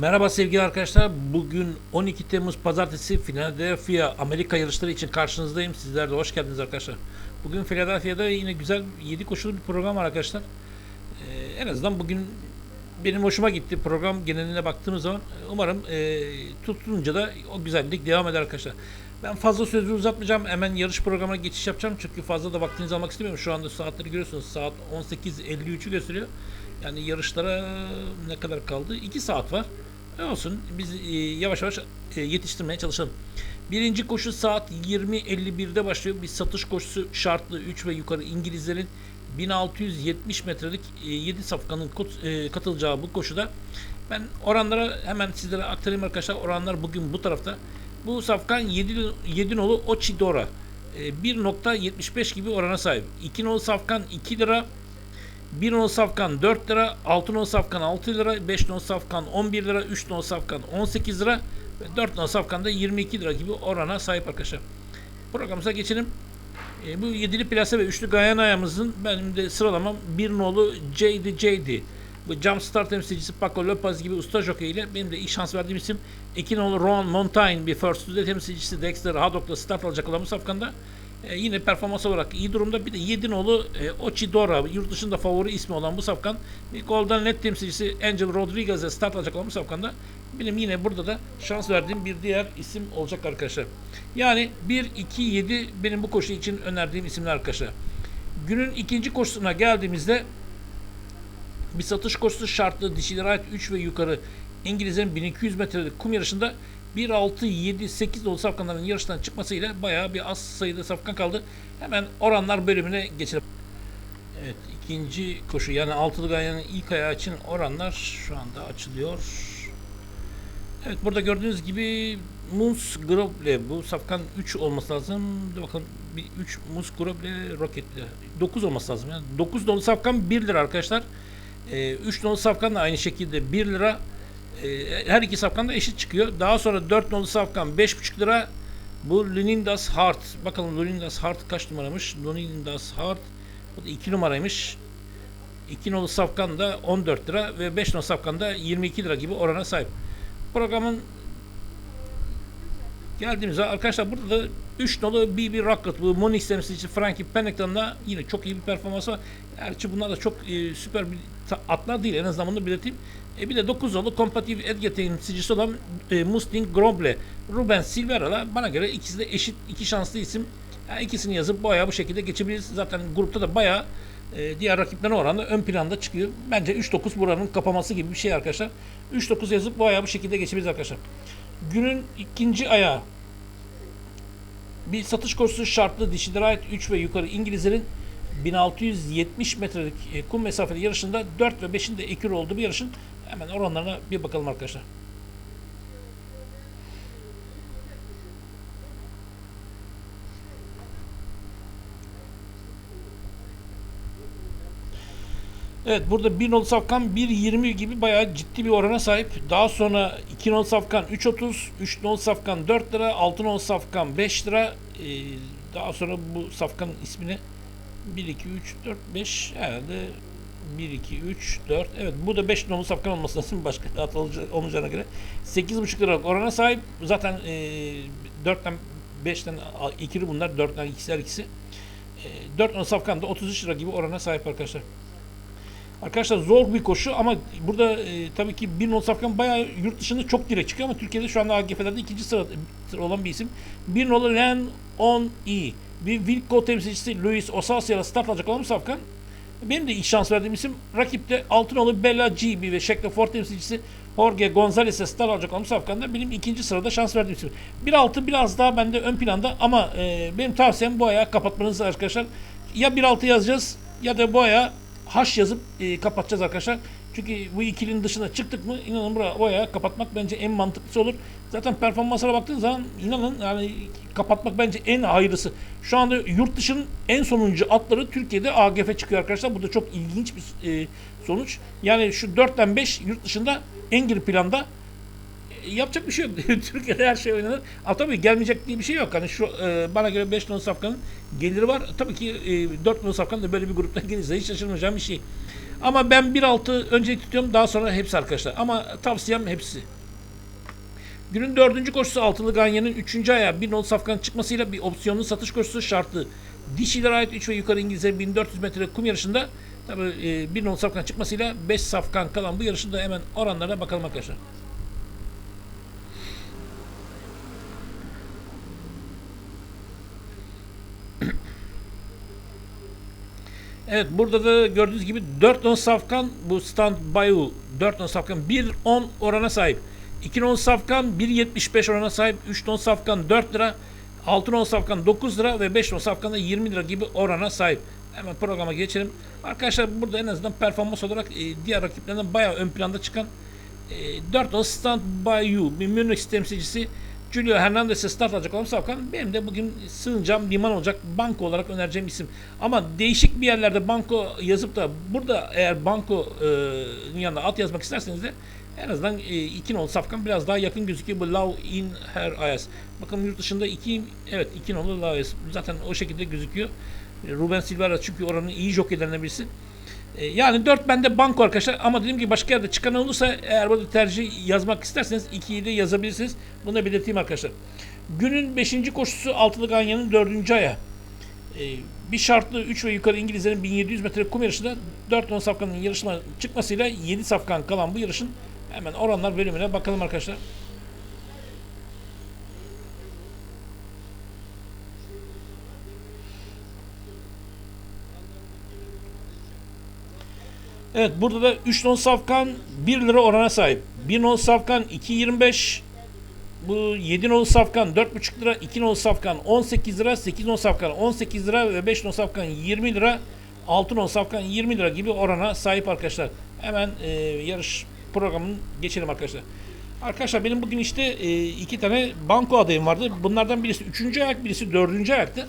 Merhaba sevgili arkadaşlar. Bugün 12 Temmuz Pazartesi Philadelphia Amerika yarışları için karşınızdayım. Sizler de hoş geldiniz arkadaşlar. Bugün Philadelphia'da yine güzel 7 koşulu bir program var arkadaşlar. Ee, en azından bugün benim hoşuma gitti. Program geneline baktığımız zaman umarım e, tutunca da o güzellik devam eder arkadaşlar. Ben fazla sözü uzatmayacağım. Hemen yarış programına geçiş yapacağım. Çünkü fazla da vaktinizi almak istemiyorum. Şu anda saatleri görüyorsunuz. Saat 18.53'ü gösteriyor. Yani yarışlara ne kadar kaldı? 2 saat var. E olsun. Biz e, yavaş yavaş e, yetiştirmeye çalışalım. Birinci koşu saat 20.51'de başlıyor. Bir satış koşusu şartlı 3 ve yukarı İngilizlerin 1670 metrelik e, 7 safkanın kot- e, katılacağı bu koşuda ben oranlara hemen sizlere aktarayım arkadaşlar. Oranlar bugün bu tarafta. Bu safkan 7, 7 nolu Ochidora. E, 1.75 gibi orana sahip. 2 nolu safkan 2 lira. 1 non safkan 4 lira, 6 non safkan 6 lira, 5 non safkan 11 lira, 3 non safkan 18 lira ve 4 non safkan da 22 lira gibi orana sahip arkadaşlar. Programımıza geçelim. E, bu yedili plase ve üçlü gayan ayağımızın benim de sıralamam bir nolu J.D. J.D. Bu Jumpstart temsilcisi Paco Lopez gibi usta jockey ile benim de ilk şans verdiğim isim 2 nolu Ron Montaigne bir First Today temsilcisi Dexter Haddock'la start alacak olan bu safkanda e, yine performans olarak iyi durumda. Bir de 7 nolu e, Ochidora yurt dışında favori ismi olan bu safkan bir Golden Net temsilcisi Angel Rodriguez'e start alacak olan bu safkanda benim yine burada da şans verdiğim bir diğer isim olacak arkadaşlar. Yani 1, 2, 7 benim bu koşu için önerdiğim isimler arkadaşlar. Günün ikinci koşusuna geldiğimizde bir satış koşusu şartlı dişilere ait 3 ve yukarı İngilizlerin 1200 metrelik kum yarışında 1, 6, 7, 8 dolu safkanların yarıştan çıkmasıyla bayağı bir az sayıda safkan kaldı. Hemen oranlar bölümüne geçelim. Evet ikinci koşu yani altılı gayanın ilk ayağı için oranlar şu anda açılıyor. Evet burada gördüğünüz gibi Mus Groble bu safkan 3 olması lazım. Dur bakalım bir 3 Mus Groble Rocket'li 9 olması lazım. Yani 9 dolu safkan 1 lira arkadaşlar. 3 dolu safkan da aynı şekilde 1 lira. Ee, her iki safkan da eşit çıkıyor. Daha sonra 4 nolu safkan 5,5 lira. Bu Lunindas Hart. Bakalım Lunindas Hart kaç numaramış? Lunindas Hart. Bu da 2 numaraymış. 2 nolu safkan da 14 lira ve 5 nolu safkan da 22 lira gibi orana sahip. Programın geldiğimizde arkadaşlar burada da 3 nolu BB Rocket bu Monix temsilcisi Frankie Pennington'la yine çok iyi bir performansı var. Gerçi bunlar da çok e, süper bir atlar değil en azından bunu belirteyim. E, bir de 9 nolu Competitive Edge temsilcisi olan e, Mustang Groble Ruben Silvera'la bana göre ikisi de eşit iki şanslı isim. Yani ikisini yazıp bayağı bu şekilde geçebiliriz. Zaten grupta da bayağı e, diğer rakiplerine oranla ön planda çıkıyor. Bence 3-9 buranın kapaması gibi bir şey arkadaşlar. 3-9 yazıp bayağı bu şekilde geçebiliriz arkadaşlar. Günün ikinci ayağı bir satış koşusu şartlı dişilere ait 3 ve yukarı İngilizlerin 1670 metrelik e, kum mesafeli yarışında 4 ve 5'in de ekür olduğu bir yarışın hemen oranlarına bir bakalım arkadaşlar. Evet burada 1 nolu safkan 1.20 gibi bayağı ciddi bir orana sahip. Daha sonra 2 nolu safkan 3.30, 3 nolu safkan 4 lira, 6 nolu safkan 5 lira. Ee, daha sonra bu safkanın ismini 1, 2, 3, 4, 5 herhalde 1, 2, 3, 4. Evet bu da 5 nolu safkan olması lazım başka at olmayacağına göre. 8,5 liralık orana sahip. Zaten e, 4'ten 5'ten ikili bunlar. 4'ten ikisiler ikisi. E, 4 nolu safkan da 33 lira gibi orana sahip arkadaşlar. Arkadaşlar zor bir koşu ama burada e, tabii ki bir not safkan bayağı yurt dışında çok direkt çıkıyor ama Türkiye'de şu anda AGF'lerde ikinci sıra, sıra olan bir isim. Bir nolu Len On E. Bir Wilco temsilcisi Luis Osasia'la start alacak olan safkan. Benim de ilk şans verdiğim isim rakipte altın nolu Bella GB ve Sheckler Ford temsilcisi Jorge Gonzalez'e start alacak olan safkanda benim ikinci sırada şans verdiğim isim. 1.6 biraz daha bende ön planda ama e, benim tavsiyem bu ayağı kapatmanız arkadaşlar. Ya 1.6 yazacağız ya da bu ayağı haş yazıp e, kapatacağız arkadaşlar. Çünkü bu ikilinin dışına çıktık mı inanın buraya ayağı kapatmak bence en mantıklısı olur. Zaten performanslara baktığınız zaman inanın yani kapatmak bence en hayırlısı. Şu anda yurt dışının en sonuncu atları Türkiye'de AGF çıkıyor arkadaşlar. Bu da çok ilginç bir e, sonuç. Yani şu 4'ten 5 yurt dışında en geri planda yapacak bir şey yok. Türkiye'de her şey oynanır. Ama tabii gelmeyecek diye bir şey yok. Hani şu e, bana göre 5 non safkanın geliri var. Tabii ki e, 4 non safkan da böyle bir gruptan gelirse hiç şaşırmayacağım bir şey. Ama ben 1.6 öncelik tutuyorum daha sonra hepsi arkadaşlar. Ama tavsiyem hepsi. Günün dördüncü koşusu altılı ganyanın üçüncü ayağı bir not safkan çıkmasıyla bir opsiyonlu satış koşusu şartlı. Dişilere ait 3 ve yukarı İngilizce 1400 metre kum yarışında tabi e, bir not safkan çıkmasıyla 5 safkan kalan bu yarışında hemen oranlara bakalım arkadaşlar. Evet burada da gördüğünüz gibi 4 non safkan bu stand bayu 4 non safkan 1.10 orana sahip. 2 non safkan 1.75 orana sahip. 3 non safkan 4 lira. 6 non safkan 9 lira ve 5 non safkan da 20 lira gibi orana sahip. Hemen programa geçelim. Arkadaşlar burada en azından performans olarak e, diğer rakiplerinden bayağı ön planda çıkan e, 4 non stand bayu bir Münih temsilcisi Julio Hernandez'e start alacak olan Safkan benim de bugün sığınacağım liman olacak banko olarak önereceğim isim. Ama değişik bir yerlerde banko yazıp da burada eğer banko'nun yanına at yazmak isterseniz de en azından e, iki nolu Safkan biraz daha yakın gözüküyor bu Love in Her Eyes. Bakın yurt dışında iki evet iki nolu Love Eyes. Zaten o şekilde gözüküyor. E, Ruben Silva çünkü oranın iyi jokeylerinden birisi. E, Yani 4 bende banko arkadaşlar ama dediğim gibi başka yerde çıkan olursa eğer burada tercih yazmak isterseniz 2'yi de yazabilirsiniz. Bunu da belirteyim arkadaşlar. Günün 5. koşusu Altılı Ganyan'ın 4. aya. E, bir şartlı 3 ve yukarı İngilizlerin 1700 metre kum yarışında 4 ton safkanın yarışına çıkmasıyla 7 safkan kalan bu yarışın hemen oranlar bölümüne bakalım arkadaşlar. Evet burada da 3 non safkan 1 lira orana sahip. 1 non safkan 2.25 bu 7 non safkan 4.5 lira, 2 non safkan 18 lira, 8 non safkan 18 lira ve 5 non safkan 20 lira, 6 non safkan 20 lira gibi orana sahip arkadaşlar. Hemen e, yarış programını geçelim arkadaşlar. Arkadaşlar benim bugün işte e, iki tane banko adayım vardı. Bunlardan birisi 3. ayak, birisi 4. ayaktı.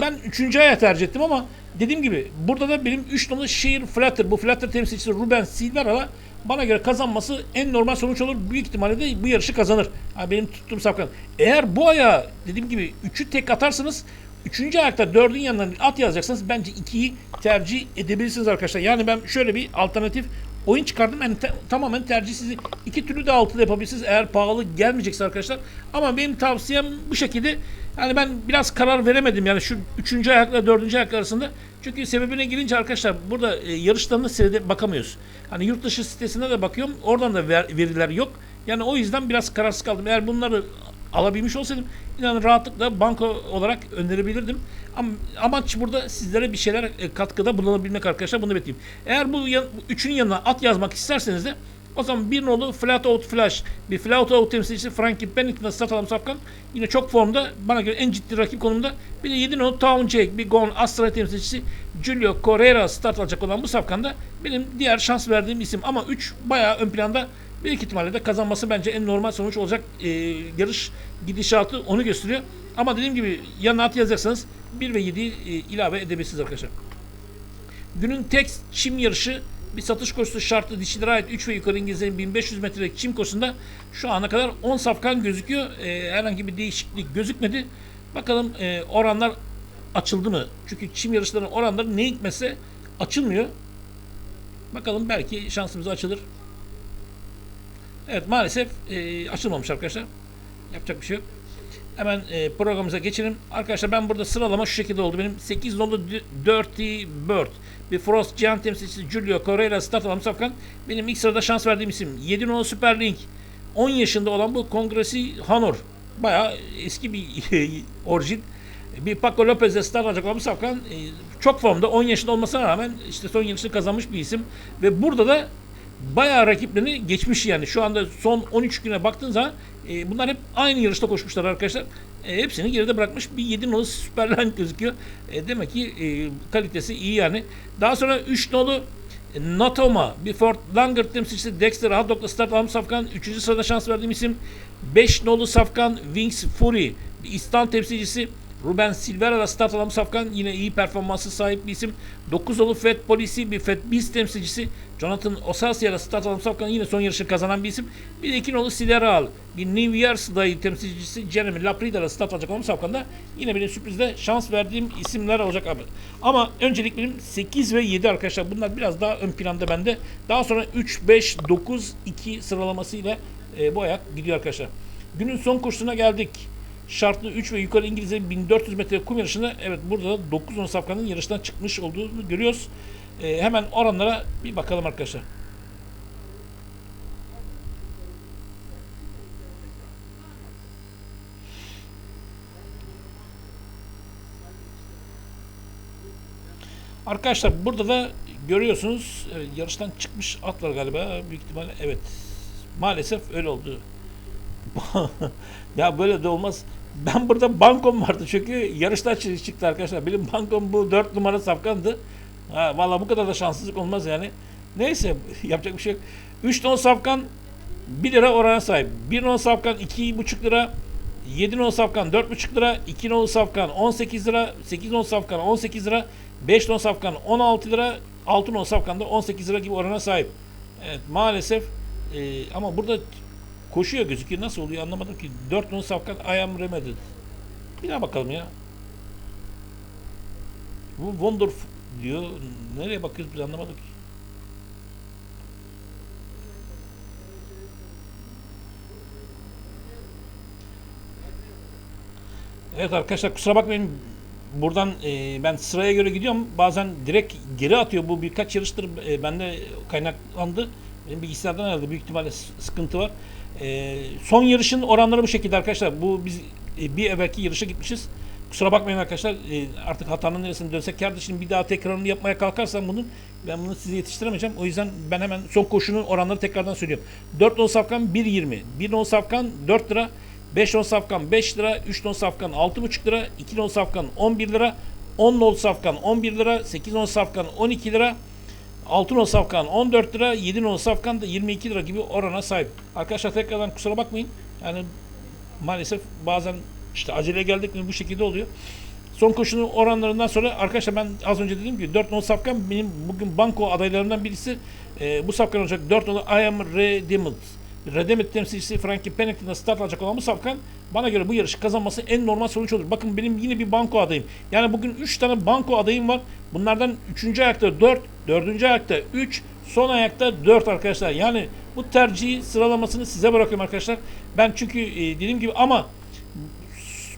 Ben 3. aya tercih ettim ama dediğim gibi burada da benim 3 numaralı Sheer Flutter bu Flutter temsilcisi Ruben Silvera'la bana göre kazanması en normal sonuç olur. Büyük ihtimalle de bu yarışı kazanır. Yani benim tuttuğum safkan. Eğer bu aya dediğim gibi 3'ü tek atarsanız 3. ayakta 4'ün yanına at yazacaksınız. Bence 2'yi tercih edebilirsiniz arkadaşlar. Yani ben şöyle bir alternatif oyun çıkardım. Yani te- tamamen tercih sizi iki türlü de altılı yapabilirsiniz eğer pahalı gelmeyecekse arkadaşlar. Ama benim tavsiyem bu şekilde. Yani ben biraz karar veremedim yani şu üçüncü ayakla dördüncü ayak arasında. Çünkü sebebine gelince arkadaşlar burada e, yarışlarını seyrede bakamıyoruz. Hani yurt dışı sitesine de bakıyorum. Oradan da ver- veriler yok. Yani o yüzden biraz kararsız kaldım. Eğer bunları alabilmiş olsaydım inanın rahatlıkla banko olarak önerebilirdim. Ama amaç burada sizlere bir şeyler e, katkıda bulunabilmek arkadaşlar bunu bekleyeyim. Eğer bu, yan, bu üçünün yanına at yazmak isterseniz de o zaman bir nolu flat out flash bir flat out temsilcisi Frankie Pennington'la start alan Safkan yine çok formda bana göre en ciddi rakip konumda. Bir de 7 nolu Town Jake bir Gone Astra temsilcisi Julio Correa start alacak olan bu Safkan'da benim diğer şans verdiğim isim ama 3 bayağı ön planda Büyük ihtimalle de kazanması bence en normal sonuç olacak. Ee, yarış gidişatı onu gösteriyor. Ama dediğim gibi yanına at yazacaksanız 1 ve 7'yi e, ilave edebilirsiniz arkadaşlar. Günün tek çim yarışı bir satış koşusu şartlı dişilere ait 3 ve yukarı İngilizlerin 1500 metrelik çim koşusunda şu ana kadar 10 safkan gözüküyor. Ee, herhangi bir değişiklik gözükmedi. Bakalım e, oranlar açıldı mı? Çünkü çim yarışlarının oranları ne hikmetse açılmıyor. Bakalım belki şansımız açılır. Evet maalesef e, açılmamış arkadaşlar. Yapacak bir şey yok. Hemen e, programımıza geçelim. Arkadaşlar ben burada sıralama şu şekilde oldu. Benim 8 nolu Dirty Bird. Bir Frost Giant temsilcisi Julio Correa start alan Safkan. Benim ilk sırada şans verdiğim isim. 7 nolu Super Link. 10 yaşında olan bu Kongresi Honor. Bayağı eski bir orijin. Bir Paco Lopez'e start alacak olan Safkan e, çok formda 10 yaşında olmasına rağmen işte son yarışını kazanmış bir isim. Ve burada da bayağı rakiplerini geçmiş yani. Şu anda son 13 güne baktığın zaman e, bunlar hep aynı yarışta koşmuşlar arkadaşlar. E, hepsini geride bırakmış. Bir 7 nolu Superline gözüküyor. E, demek ki e, kalitesi iyi yani. Daha sonra 3 nolu Natoma, bir Fort Langer temsilcisi Dexter Haddock'la start alan Safkan. 3. sırada şans verdiğim isim 5 nolu Safkan Wings Fury. İstan temsilcisi Ruben Silvera da alan safkan yine iyi performansı sahip bir isim. 9 olu Fed polisi bir Fed Biz temsilcisi. Jonathan Osasya da start alan safkan yine son yarışı kazanan bir isim. Bir de 2 nolu Sideral. Bir New Year's Day temsilcisi Jeremy Laprida da start alacak olan safkanda yine benim sürprizde şans verdiğim isimler olacak abi. Ama öncelik benim 8 ve 7 arkadaşlar. Bunlar biraz daha ön planda bende. Daha sonra 3, 5, 9, 2 sıralamasıyla e, bu ayak gidiyor arkadaşlar. Günün son koşusuna geldik. Şartlı 3 ve yukarı İngilizce 1400 metre kum yarışında evet burada da 9 on safkanın yarıştan çıkmış olduğunu görüyoruz. E, hemen oranlara bir bakalım arkadaşlar. Arkadaşlar burada da görüyorsunuz evet, yarıştan çıkmış at var galiba. Büyük ihtimalle evet. Maalesef öyle oldu. ya böyle de olmaz. Ben burada bankom vardı çünkü yarıştan çı- çıktı arkadaşlar. Benim bankom bu 4 numara safkandı. Ha, vallahi bu kadar da şanssızlık olmaz yani. Neyse yapacak bir şey yok. 3 ton safkan 1 lira orana sahip. 1 non safkan 2,5 lira. 7 non safkan 4,5 lira. 2 non safkan 18 lira. 8 non safkan 18 lira. 5 non safkan 16 lira. 6 non safkan da 18 lira gibi orana sahip. Evet maalesef e, ama burada koşuyor gözüküyor. Nasıl oluyor anlamadım ki. 4 non safkan I am remedied. Bir daha bakalım ya. Bu Wonder diyor. Nereye bakıyoruz biz anlamadık. Evet arkadaşlar kusura bakmayın. Buradan e, ben sıraya göre gidiyorum. Bazen direkt geri atıyor. Bu birkaç yarıştır e, bende kaynaklandı. Benim bilgisayardan herhalde büyük ihtimalle sıkıntı var. E, son yarışın oranları bu şekilde arkadaşlar. Bu biz e, bir evvelki yarışa gitmişiz. Kusura bakmayın arkadaşlar. E, artık hatanın neresine dönsek kardeşim bir daha tekrarını yapmaya kalkarsam bunun ben bunu size yetiştiremeyeceğim. O yüzden ben hemen son koşunun oranları tekrardan söylüyorum. 4 non safkan 1.20. 1 non safkan 4 lira. 5 non safkan 5 lira, 3 non safkan 6,5 lira, 2 non safkan 11 lira, 10 non safkan 11 lira, 8 non safkan 12 lira, 6 non safkan 14 lira, 7 non safkan da 22 lira gibi orana sahip. Arkadaşlar tekrardan kusura bakmayın. Yani maalesef bazen işte acele geldik mi bu şekilde oluyor. Son koşunun oranlarından sonra arkadaşlar ben az önce dediğim gibi 4 non safkan benim bugün banko adaylarından birisi. Ee, bu safkan olacak 4 nolu I am redeemed. Redeemed temsilcisi Frankie Pennington'da start alacak olan bu safkan bana göre bu yarışı kazanması en normal sonuç olur. Bakın benim yine bir banko adayım. Yani bugün 3 tane banko adayım var. Bunlardan 3. ayakta 4, 4. ayakta 3, son ayakta 4 arkadaşlar. Yani bu tercihi sıralamasını size bırakıyorum arkadaşlar. Ben çünkü e, dediğim gibi ama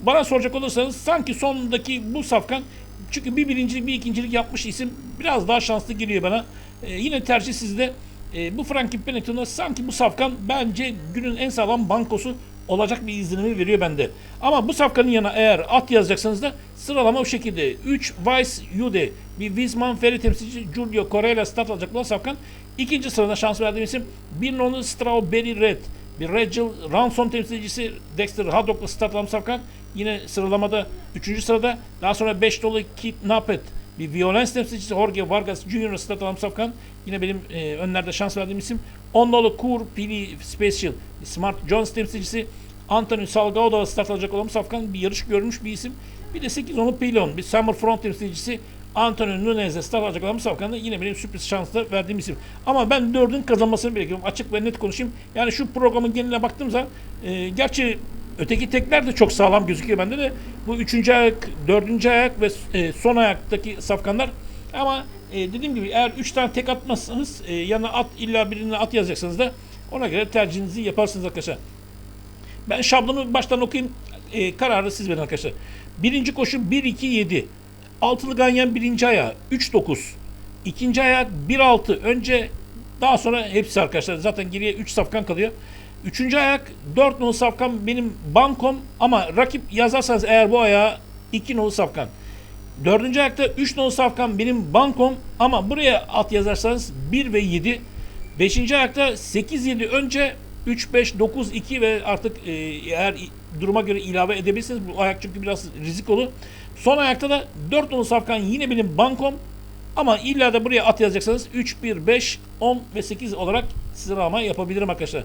bana soracak olursanız sanki sondaki bu safkan çünkü bir birincilik bir ikincilik yapmış isim biraz daha şanslı geliyor bana. Ee, yine tercih sizde. Ee, bu Frankie Pennington'a sanki bu safkan bence günün en sağlam bankosu olacak bir izlenimi veriyor bende. Ama bu safkanın yanına eğer at yazacaksanız da sıralama bu şekilde. 3 Vice Yude, bir Wisman Ferry temsilci Giulio Correa start alacak olan safkan. İkinci sırada şans verdiğim isim bir nolu Strawberry Red. Bir Rachel Ransom temsilcisi Dexter Haddock'la start alan safkan. Yine sıralamada 3. sırada. Daha sonra 5 dolu Kidnapped. Bir Violence temsilcisi Jorge Vargas Jr. start alan safkan. Yine benim e, önlerde şans verdiğim isim. 10 dolu Kur Pili Special. Smart Jones temsilcisi Anthony Salgado da start alacak olan safkan. Bir yarış görmüş bir isim. Bir de 8 onu Pilon. Bir Summer Front temsilcisi Antonio Nunez'e start alacak olan safkanda yine benim sürpriz şansla verdiğim isim. Ama ben dördün kazanmasını bekliyorum. Açık ve net konuşayım. Yani şu programın geneline baktığım zaman e, gerçi öteki tekler de çok sağlam gözüküyor bende de. Bu üçüncü ayak, dördüncü ayak ve e, son ayaktaki safkanlar ama e, dediğim gibi eğer üç tane tek atmazsanız e, yanına at illa birine at yazacaksanız da ona göre tercihinizi yaparsınız arkadaşlar. Ben şablonu baştan okuyayım. E, kararı siz verin arkadaşlar. Birinci koşu 1-2-7. Altılı ganyan birinci ayağı 3-9. İkinci ayak 1-6. Önce daha sonra hepsi arkadaşlar. Zaten geriye 3 safkan kalıyor. Üçüncü ayak 4 nolu safkan benim bankom ama rakip yazarsanız eğer bu ayağa 2 nolu safkan. Dördüncü ayakta 3 nolu safkan benim bankom ama buraya at yazarsanız 1 ve 7. Beşinci ayakta 8-7 önce 3, 5, 9, 2 ve artık e, eğer duruma göre ilave edebilirsiniz. Bu ayak çünkü biraz rizikolu. Son ayakta da 4 nolu safkan yine benim bankom. Ama illa da buraya at yazacaksanız 3, 1, 5, 10 ve 8 olarak sıralama yapabilirim arkadaşlar.